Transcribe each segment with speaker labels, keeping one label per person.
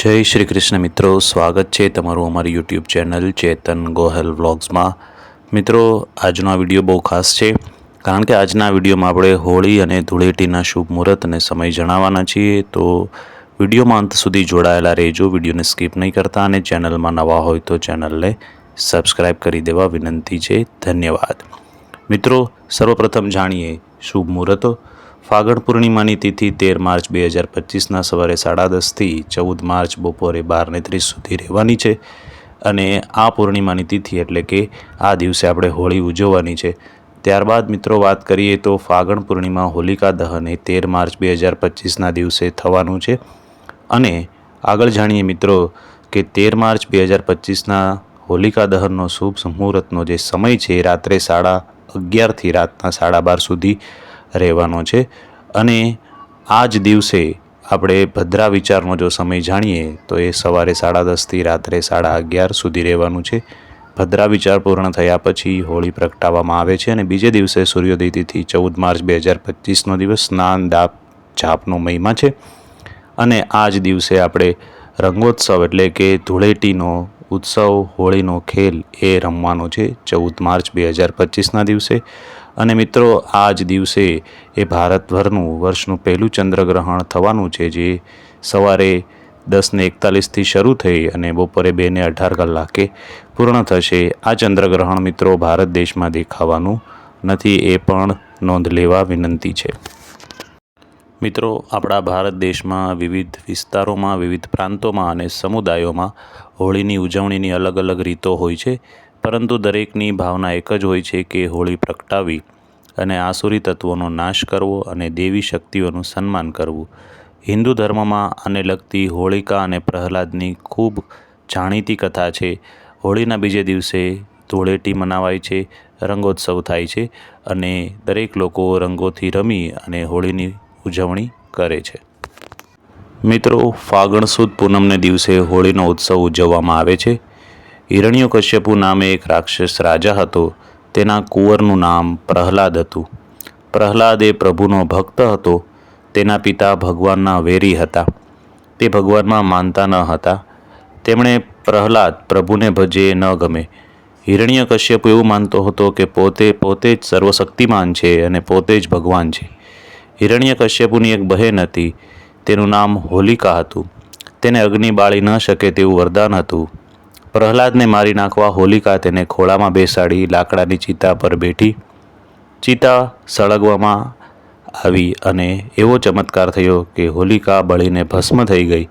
Speaker 1: જય શ્રી કૃષ્ણ મિત્રો, સ્વાગત છે તમારું અમારી યુટ્યુબ ચેનલ ચેતન ગોહેલ વ્લોગ્સમાં. મિત્રો, આજનો આ વીડિયો બહુ ખાસ છે, કારણ કે આજના વિડીયોમાં આપણે હોળી અને ધૂળેટીના શુભ મુહૂર્ત અને સમય જણાવવાના છીએ, તો વિડીયોમાં અંત સુધી જોડાયેલા રહેજો, વિડીયોને સ્કીપ નહીં કરતા અને ચેનલમાં નવા હોય તો ચેનલને સબસ્ક્રાઈબ કરી દેવા વિનંતી છે, ધન્યવાદ. મિત્રો, સર્વપ્રથમ જાણીએ શુભ મુહૂર્તો. ફાગણ પૂર્ણિમાની તિથિ તેર માર્ચ બે હજાર પચીસના સવારે સાડા દસથી ચૌદ માર્ચ બપોરે બારને ત્રીસ સુધી રહેવાની છે. અને આ પૂર્ણિમાની તિથિ એટલે કે આ દિવસે આપણે હોળી ઉજવવાની છે. ત્યારબાદ મિત્રો, વાત કરીએ તો ફાગણ પૂર્ણિમા હોલિકા દહન એ તેર માર્ચ બે હજાર પચીસના દિવસે થવાનું છે. અને આગળ જાણીએ મિત્રો કે તેર માર્ચ બે હજાર પચીસના હોલિકા દહનનો શુભ મુહૂર્તનો જે સમય છે, રાત્રે સાડા અગિયારથી રાતના સાડા બાર સુધી રહેવાનો છે. અને આ જ દિવસે આપણે ભદ્રા વિચારનો જો સમય જાણીએ, તો એ સવારે સાડા દસથી રાત્રે સાડા અગિયાર સુધી રહેવાનું છે. ભદ્રા વિચાર પૂર્ણ થયા પછી હોળી પ્રગટાવવામાં આવે છે અને બીજે દિવસે સૂર્યોદય તિથિ ચૌદ માર્ચ બે હજાર પચીસનો દિવસ સ્નાન, દાપ, જાપનો મહિમા છે. અને આ જ દિવસે આપણે રંગોત્સવ એટલે કે ધૂળેટીનો ઉત્સવ, હોળીનો ખેલ એ રમવાનો છે ચૌદ માર્ચ બે હજાર પચીસના દિવસે. અને મિત્રો આ જ દિવસે એ ભારતભરનું વર્ષનું પહેલું ચંદ્રગ્રહણ થવાનું છે જે સવારે દસને એકતાલીસથી શરૂ થઈ અને બપોરે બેને અઢાર કલાકે પૂર્ણ થશે. આ ચંદ્રગ્રહણ મિત્રો ભારત દેશમાં દેખાવાનું નથી એ પણ નોંધ લેવા વિનંતી છે. મિત્રો, આપણા ભારત દેશમાં વિવિધ વિસ્તારોમાં, વિવિધ પ્રાંતોમાં અને સમુદાયોમાં હોળીની ઉજવણીની અલગ અલગ રીતો હોય છે. પરંતુ દરેકની ભાવના એક જ હોય છે કે હોળી પ્રગટાવી અને આસુરી તત્વોનો નાશ કરવો અને દેવી શક્તિઓનું સન્માન કરવું. હિન્દુ ધર્મમાં આને લગતી હોળિકા અને પ્રહલાદની ખૂબ જાણીતી કથા છે. હોળીના બીજે દિવસે ધૂળેટી મનાવાય છે, રંગોત્સવ થાય છે અને દરેક લોકો રંગોથી રમી અને હોળીની ઉજવણી કરે છે. મિત્રો, ફાગણ સુદ પૂનમને દિવસે હોળીનો ઉત્સવ ઉજવવામાં આવે છે. હિરણ્યકશ્યપુ નામે એક રાક્ષસ રાજા હતો. તેના કુંવરનું નામ પ્રહલાદ હતું. પ્રહલાદ એ પ્રભુનો ભક્ત હતો. તેના પિતા ભગવાનના વેરી હતા. તે ભગવાનમાં માનતા ન હતા. તેમણે પ્રહલાદ પ્રભુને ભજે ન ગમે. હિરણ્યકશ્યપ એવું માનતો હતો કે પોતે પોતે જ સર્વશક્તિમાન છે અને પોતે જ ભગવાન છે. હિરણ્યકશ્યપુની એક બહેન હતી. તેનું નામ હોલિકા હતું. તેને અગ્નિ બાળી ન શકે તેવું વરદાન હતું. પ્રહલાદને મારી નાખવા હોલિકા તેને ખોળામાં બેસાડી લાકડાની ચિતા પર બેઠી. ચિતા સળગવામાં આવી અને એવો ચમત્કાર થયો કે હોલિકા બળીને ભસ્મ થઈ ગઈ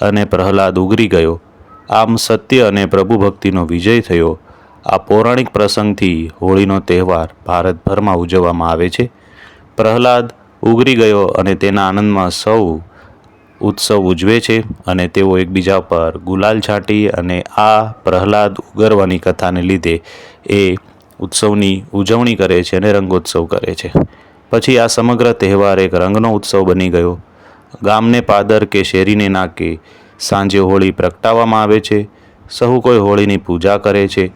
Speaker 1: અને પ્રહલાદ ઉગરી ગયો. આમ સત્ય અને પ્રભુ ભક્તિનો વિજય થયો. આ પૌરાણિક પ્રસંગથી હોળીનો તહેવાર ભારતભરમાં ઉજવવામાં આવે છે. પ્રહલાદ ઉગરી ગયો અને તેના આનંદમાં સૌ ઉત્સવ ઉજવે છે અને તેઓ એકબીજા પર ગુલાલ છાંટી અને આ પ્રહલાદ ઉગરવાની કથાને લીધે એ ઉત્સવની ઉજવણી કરે છે અને રંગોત્સવ કરે છે. પછી આ સમગ્ર તહેવાર એક રંગનો ઉત્સવ બની ગયો. ગામને પાદર કે શેરીને નાકે સાંજે હોળી પ્રગટાવવામાં આવે છે. સહુ કોઈ હોળીની પૂજા કરે છે.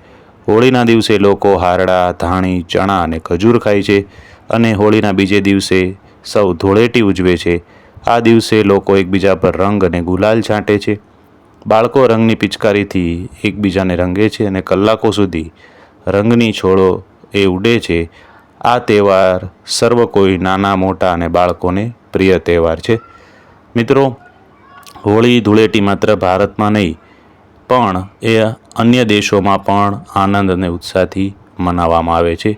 Speaker 1: હોળીના દિવસે લોકો હારડા, ધાણી, ચણા અને ખજૂર ખાય છે અને હોળીના બીજે દિવસે સૌ ધૂળેટી ઉજવે છે. આ દિવસે લોકો એકબીજા પર રંગ અને ગુલાલ છાંટે છે. બાળકો રંગની પિચકારીથી એકબીજાને રંગે છે અને કલાકો સુધી રંગની છોડો એ ઉડે છે. આ તહેવાર સર્વ કોઈ નાના, મોટા અને બાળકોને પ્રિય તહેવાર છે. મિત્રો, હોળી ધૂળેટી માત્ર ભારતમાં નહીં, પણ એ અન્ય દેશોમાં પણ આનંદ અને ઉત્સાહથી મનાવવામાં આવે છે.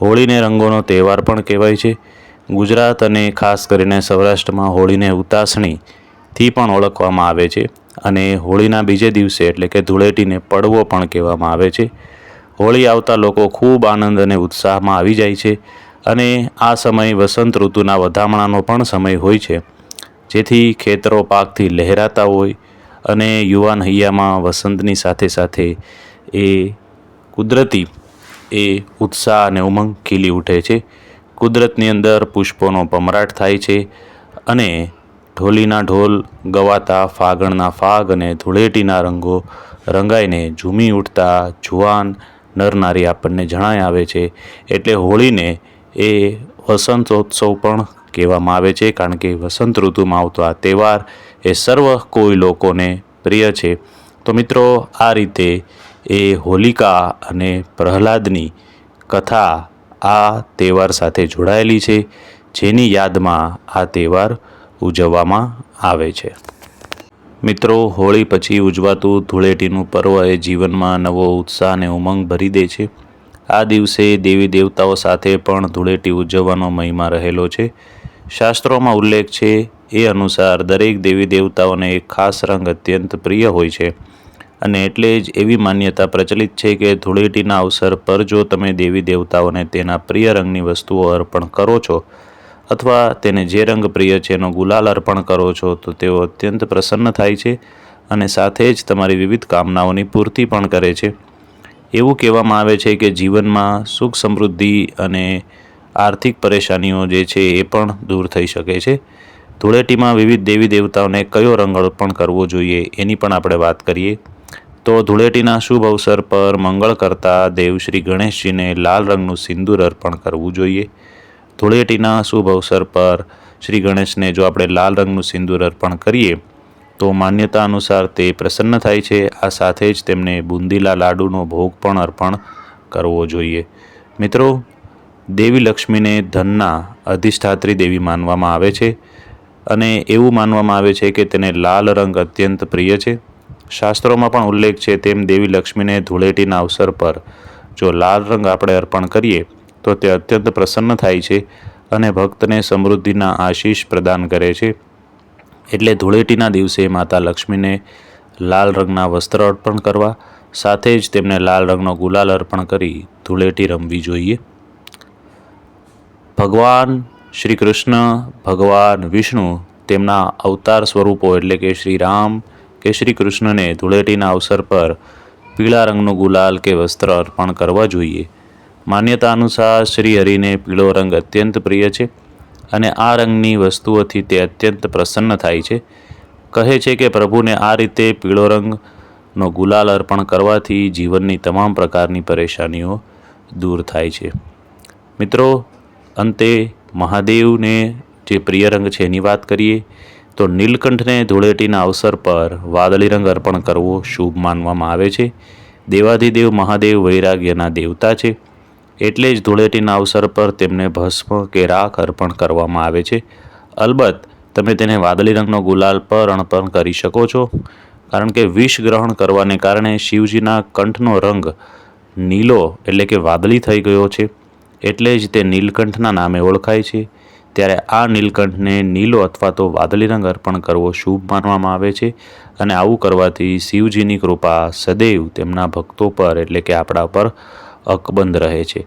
Speaker 1: હોળીને રંગોનો તહેવાર પણ કહેવાય છે. ગુજરાત અને ખાસ કરીને સૌરાષ્ટ્રમાં હોળીને ઉતાસણીથી પણ ઓળખવામાં આવે છે અને હોળીના બીજે દિવસે એટલે કે ધૂળેટીને પડવો પણ કહેવામાં આવે છે. હોળી આવતા લોકો ખૂબ આનંદ અને ઉત્સાહમાં આવી જાય છે અને આ સમય વસંત ઋતુના વધામણાનો પણ સમય હોય છે. જેથી ખેતરો પાકથી લહેરાતા હોય અને યુવાન હૈયામાં વસંતની સાથે સાથે એ કુદરતી એ ઉત્સાહ અને ઉમંગ ખીલી ઉઠે છે. કુદરતની અંદર પુષ્પોનો ભમરાટ થાય છે અને ઢોલીના ઢોલ ગવાતા ફાગણના ફાગ અને ધૂળેટીના રંગો રંગાઈને ઝૂમી ઉઠતા જુવાન નરનારી આપણને જણાય આવે છે. એટલે હોળીને એ વસંતોત્સવ પણ કહેવામાં આવે છે, કારણ કે વસંત ઋતુમાં આવતો આ તહેવાર એ સર્વ કોઈ લોકોને પ્રિય છે. તો મિત્રો, આ રીતે એ હોલિકા અને પ્રહલાદની કથા આ તહેવાર સાથે જોડાયેલી છે, જેની યાદમાં આ તહેવાર ઉજવવામાં આવે છે. મિત્રો, હોળી પછી ઉજવાતું ધૂળેટીનું પર્વ એ જીવનમાં નવો ઉત્સાહ અને ઉમંગ ભરી દે છે. આ દિવસે દેવી દેવતાઓ સાથે પણ ધૂળેટી ઉજવવાનો મહિમા રહેલો છે. શાસ્ત્રોમાં ઉલ્લેખ છે, એ અનુસાર દરેક દેવી દેવતાઓને એક ખાસ રંગ અત્યંત પ્રિય હોય છે. અને એટલે જ એવી માન્યતા પ્રચલિત છે કે ધૂળેટીના અવસર પર જો તમે દેવી દેવતાઓને તેના પ્રિય રંગની વસ્તુઓ અર્પણ કરો છો અથવા તેને જે રંગ પ્રિય છે એનો ગુલાલ અર્પણ કરો છો, તો તેઓ અત્યંત પ્રસન્ન થાય છે અને સાથે જ તમારી વિવિધ કામનાઓની પૂર્તિ પણ કરે છે. એવું કહેવામાં આવે છે કે જીવનમાં સુખ સમૃદ્ધિ અને આર્થિક પરેશાનીઓ જે છે એ પણ દૂર થઈ શકે છે. ધૂળેટીમાં વિવિધ દેવી દેવતાઓને કયો રંગ અર્પણ કરવો જોઈએ એની પણ આપણે વાત કરીએ. તો ધૂળેટીના શુભ અવસર પર મંગળ કરતા દેવ શ્રી ગણેશજીને લાલ રંગનું સિંદૂર અર્પણ કરવું જોઈએ. ધૂળેટીના શુભ અવસર પર શ્રી ગણેશને જો આપણે લાલ રંગનું સિંદૂર અર્પણ કરીએ, તો માન્યતા અનુસાર તે પ્રસન્ન થાય છે. આ સાથે જ તેમને બુંદીલા લાડુનો ભોગ પણ અર્પણ કરવો જોઈએ. મિત્રો, દેવી લક્ષ્મીને ધનના અધિષ્ઠાત્રી દેવી માનવામાં આવે છે અને એવું માનવામાં આવે છે કે તેને લાલ રંગ અત્યંત પ્રિય છે. શાસ્ત્રોમાં પણ ઉલ્લેખ છે, તેમ દેવી લક્ષ્મીને ધૂળેટીના અવસર પર. જો લાલ રંગ આપણે અર્પણ કરીએ, તો તે અત્યંત પ્રસન્ન થાય છે અને ભક્તને સમૃદ્ધિના આશીષ પ્રદાન કરે છે. એટલે ધૂળેટીના દિવસે માતા લક્ષ્મીને લાલ રંગના વસ્ત્ર અર્પણ કરવા, સાથે જ તેમને લાલ રંગનો ગુલાલ અર્પણ કરી ધૂળેટી રમવી જોઈએ. ભગવાન શ્રી કૃષ્ણ, ભગવાન વિષ્ણુ તેમના અવતાર સ્વરૂપો એટલે કે શ્રી રામ કે શ્રી કૃષ્ણને ધૂળેટીના અવસર પર પીળા રંગનું ગુલાલ કે વસ્ત્ર અર્પણ કરવા જોઈએ. માન્યતા અનુસાર શ્રી હરિને પીળો રંગ અત્યંત પ્રિય છે અને આ રંગની વસ્તુઓથી તે અત્યંત પ્રસન્ન થાય છે. કહે છે કે પ્રભુને આ રીતે પીળો રંગનો ગુલાલ અર્પણ કરવાથી જીવનની તમામ પ્રકારની પરેશાનીઓ દૂર થાય છે. મિત્રો, અંતે મહાદેવને જે પ્રિય રંગ છે એની વાત કરીએ. તો નીલકંઠને ધૂળેટીના અવસર પર વાદળી રંગ અર્પણ કરવો શુભ માનવામાં આવે છે. દેવાધિદેવ મહાદેવ વૈરાગ્યના દેવતા છે. એટલે જ ધૂળેટીના અવસર પર તેમને ભસ્મ કે રાખ અર્પણ કરવામાં આવે છે. અલબત્ત, તમે તેને વાદળી રંગનો ગુલાલ પર અર્પણ કરી શકો છો. કારણ કે વિષ ગ્રહણ કરવાને કારણે શિવજીના કંઠનો રંગ નીલો એટલે કે વાદળી થઈ ગયો છે. એટલે જ તે નીલકંઠના નામે ઓળખાય છે. ત્યારે આ નીલકંઠને નીલો અથવા તો વાદળી રંગ અર્પણ કરવો શુભ માનવામાં આવે છે અને આવું કરવાથી શિવજીની કૃપા સદૈવ તેમના ભક્તો પર એટલે કે આપણા પર અકબંધ રહે છે.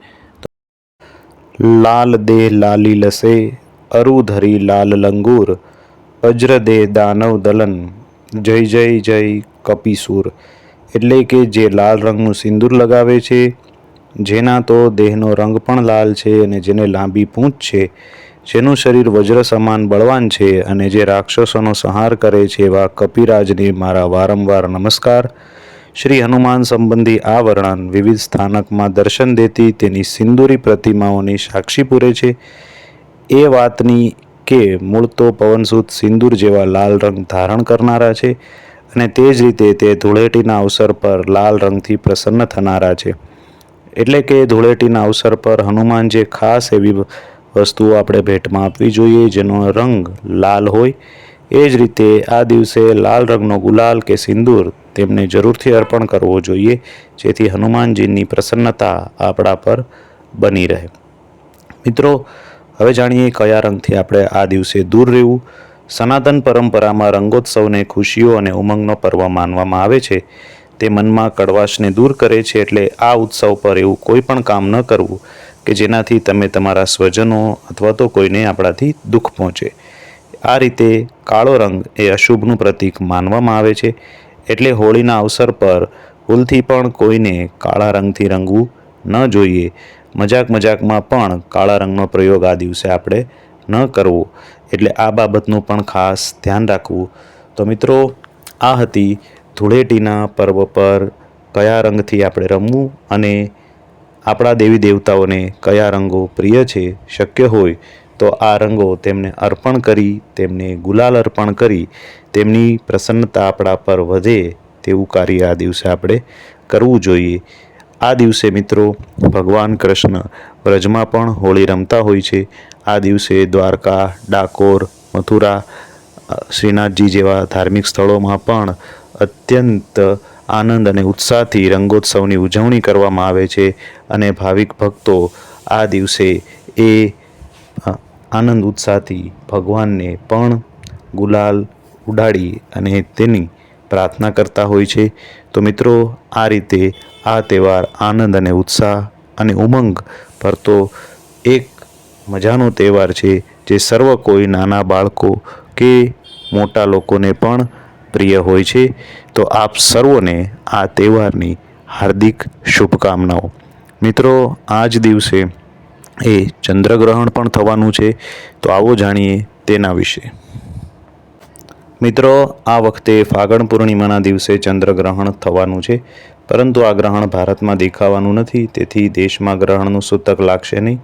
Speaker 2: લાલ દે લાલી લસે, અરુધરી લાલ લંગૂર, અજ્ર દે દાનવ દલન, જય જય જય કપિસુર. એટલે કે જે લાલ રંગનું સિંદૂર લગાવે છે, જેના તો દેહનો રંગ પણ લાલ છે અને જેને લાંબી પૂંછ છે જેનું શરીર વજ્ર સમાન બળવાન છે અને જે રાક્ષસોનો સંહાર કરે છે એવા કપિરાજને મારા વારંવાર નમસ્કાર. શ્રી હનુમાન સંબંધી આ વર્ણન વિવિધ સ્થાનકમાં દર્શન દેતી તેની સિંદૂરી પ્રતિમાઓની સાક્ષી પૂરે છે. એ વાતની કે મૂળ તો પવનસૂત સિંદૂર જેવા લાલ રંગ ધારણ કરનારા છે અને તે જ રીતે તે ધૂળેટીના અવસર પર લાલ રંગથી પ્રસન્ન થનારા છે. એટલે કે ધૂળેટીના અવસર પર હનુમાન જે ખાસ એવી વસ્તુઓ આપણે ભેટમાં આપવી જોઈએ, જેનો રંગ લાલ હોય, એ જ રીતે આ દિવસે લાલ રંગનો ગુલાલ કે સિંદૂર તેમને જરૂરથી અર્પણ કરવો જોઈએ, જેથી હનુમાનજીની પ્રસન્નતા આપણા પર બની રહે. મિત્રો, હવે જાણીએ કયા રંગથી આપણે આ દિવસે દૂર રહેવું. સનાતન પરંપરામાં રંગોત્સવને ખુશીઓ અને ઉમંગનો પર્વ માનવામાં આવે છે. તે મનમાં કડવાશને દૂર કરે છે એટલે આ ઉત્સવ પર એવું કોઈ પણ કામ ન કરવું. કે જેનાથી તમે તમારા સ્વજનો અથવા તો કોઈને આપણાથી દુઃખ પહોંચે. આ રીતે કાળો રંગ એ અશુભનું પ્રતીક માનવામાં આવે છે, એટલે હોળીના અવસર પર ભૂલથી પણ કોઈને કાળા રંગથી રંગવું ન જોઈએ. મજાક મજાકમાં પણ કાળા રંગનો પ્રયોગ આ દિવસે આપણે ન કરવો. એટલે આ બાબતનું પણ ખાસ ધ્યાન રાખવું. તો મિત્રો, આ હતી ધૂળેટીના પર્વ પર કયા રંગથી આપણે રમવું અને આપણા દેવી દેવતાઓને કયા રંગો પ્રિય છે, શક્ય હોય, તો આ રંગો તેમને અર્પણ કરી, તેમને ગુલાલ અર્પણ કરી, તેમની પ્રસન્નતા આપણા પર વધે તેવું કાર્ય આ દિવસે આપણે કરવું જોઈએ. આ દિવસે મિત્રો ભગવાન કૃષ્ણ વ્રજમાં પણ હોળી રમતા હોય છે. આ દિવસે દ્વારકા, ડાકોર, મથુરા શ્રીનાથજી જેવા ધાર્મિક સ્થળોમાં પણ અત્યંત આનંદ અને ઉત્સાહથી રંગોત્સવની ઉજવણી કરવામાં આવે છે અને ભાવિક ભક્તો આ દિવસે એ આનંદ ઉત્સાહથી ભગવાનને પણ ગુલાલ ઉડાડી અને તેની પ્રાર્થના કરતા હોય છે. તો મિત્રો, આ રીતે આ તહેવાર આનંદ અને ઉત્સાહ અને ઉમંગ ભરતો એક મજાનો તહેવાર છે, જે સર્વ કોઈ નાના બાળકો કે મોટા લોકોને પણ પ્રિય હોય છે, તો આપ સર્વોને આ તહેવારની હાર્દિક શુભકામનાઓ. મિત્રો આ જ દિવસે એ ચંદ્રગ્રહણ પણ થવાનું છે, તો આવો જાણીએ તેના વિશે. મિત્રો, આ વખતે ફાગણ પૂર્ણિમાના દિવસે ચંદ્રગ્રહણ થવાનું છે, પરંતુ આ ગ્રહણ ભારતમાં દેખાવાનું નથી, તેથી દેશમાં ગ્રહણનું સૂતક લાગશે નહીં.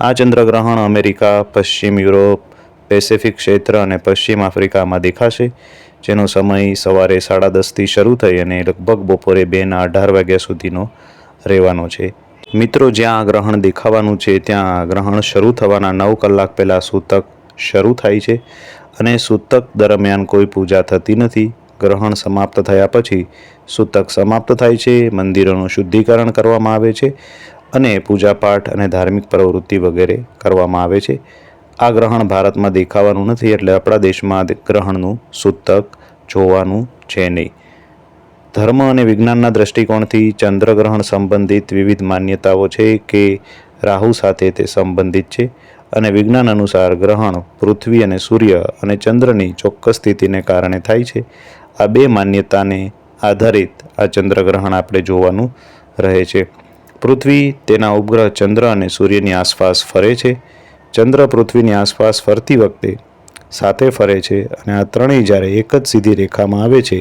Speaker 2: આ ચંદ્રગ્રહણ અમેરિકા, પશ્ચિમ યુરોપ, પેસિફિક ક્ષેત્ર અને પશ્ચિમ આફ્રિકામાં દેખાશે. જેનો સમય સવારે સાડા દસથી શરૂ થઈ અને લગભગ બપોરે બેના અઢાર વાગ્યા સુધીનો રહેવાનો છે. મિત્રો, જ્યાં ગ્રહણ દેખાવાનું છે, ત્યાં ગ્રહણ શરૂ થવાના નવ કલાક પહેલાં સૂતક શરૂ થાય છે અને સૂતક દરમિયાન કોઈ પૂજા થતી નથી. ગ્રહણ સમાપ્ત થયા પછી સૂતક સમાપ્ત થાય છે, મંદિરોનું શુદ્ધિકરણ કરવામાં આવે છે અને પૂજાપાઠ અને ધાર્મિક પ્રવૃત્તિ વગેરે કરવામાં આવે છે. આ ગ્રહણ ભારતમાં દેખાવાનું નથી એટલે આપણા દેશમાં ગ્રહણનું સૂતક જોવાનું છે નહીં. ધર્મ અને વિજ્ઞાનના દ્રષ્ટિકોણથી ચંદ્રગ્રહણ સંબંધિત વિવિધ માન્યતાઓ છે કે રાહુ સાથે તે સંબંધિત છે અને વિજ્ઞાન અનુસાર ગ્રહણ પૃથ્વી અને સૂર્ય અને ચંદ્રની ચોક્કસ સ્થિતિને કારણે થાય છે. આ બે માન્યતાને આધારિત આ ચંદ્રગ્રહણ આપણે જોવાનું રહે છે. પૃથ્વી તેના ઉપગ્રહ ચંદ્ર અને સૂર્યની આસપાસ ફરે છે. ચંદ્ર પૃથ્વીની આસપાસ ફરતી વખતે સાથે ફરે છે અને આ ત્રણેય જ્યારે એક જ સીધી રેખામાં આવે છે,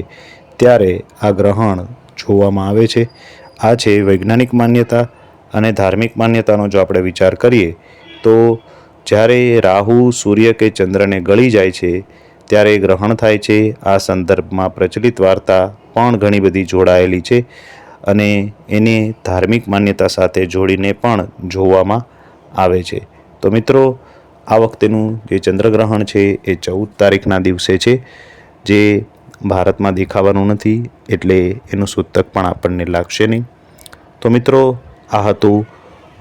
Speaker 2: ત્યારે આ ગ્રહણ જોવામાં આવે છે. આ છે વૈજ્ઞાનિક માન્યતા અને ધાર્મિક માન્યતાનો જો આપણે વિચાર કરીએ, તો જ્યારે રાહુ, સૂર્ય કે ચંદ્રને ગળી જાય છે, ત્યારે ગ્રહણ થાય છે. આ સંદર્ભમાં પ્રચલિત વાર્તા પણ ઘણી બધી જોડાયેલી છે અને એને ધાર્મિક માન્યતા સાથે જોડીને પણ જોવામાં આવે છે. તો મિત્રો, આ વખતેનું જે ચંદ્રગ્રહણ છે એ ચૌદ તારીખના દિવસે છે, જે ભારતમાં દેખાવાનું નથી, એટલે એનું સૂતક પણ આપણને લાગશે નહીં. તો મિત્રો, આ હતું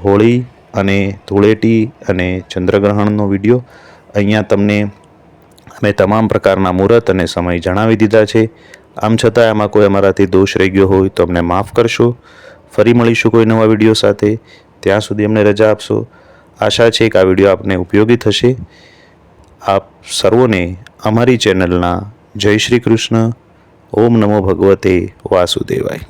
Speaker 2: હોળી અને ધૂળેટી અને ચંદ્રગ્રહણનો વીડિયો. અહીંયા તમને અમે તમામ પ્રકારના મુહૂર્ત અને સમય જણાવી દીધા છે. આમ છતાં આમાં કોઈ અમારાથી દોષ રહી ગયો હોય તો અમને માફ કરશો. ફરી મળીશું કોઈ નવા વીડિયો સાથે. ત્યાં સુધી અમને રજા આપશો. આશા છે કે આ વીડિયો આપને ઉપયોગી થશે. આપ સર્વોને અમારી ચેનલના જય શ્રી કૃષ્ણ. ઓમ નમો ભગવતે વાસુદેવાય.